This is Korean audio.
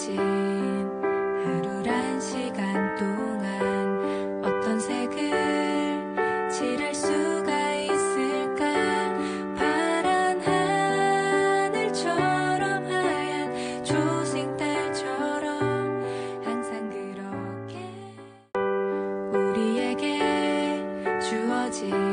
주어진 하루란 시간 동안 어떤 색을 칠할 수가 있을까? 파란 하늘처럼 하얀 조생달처럼 항상 그렇게 우리에게 주어진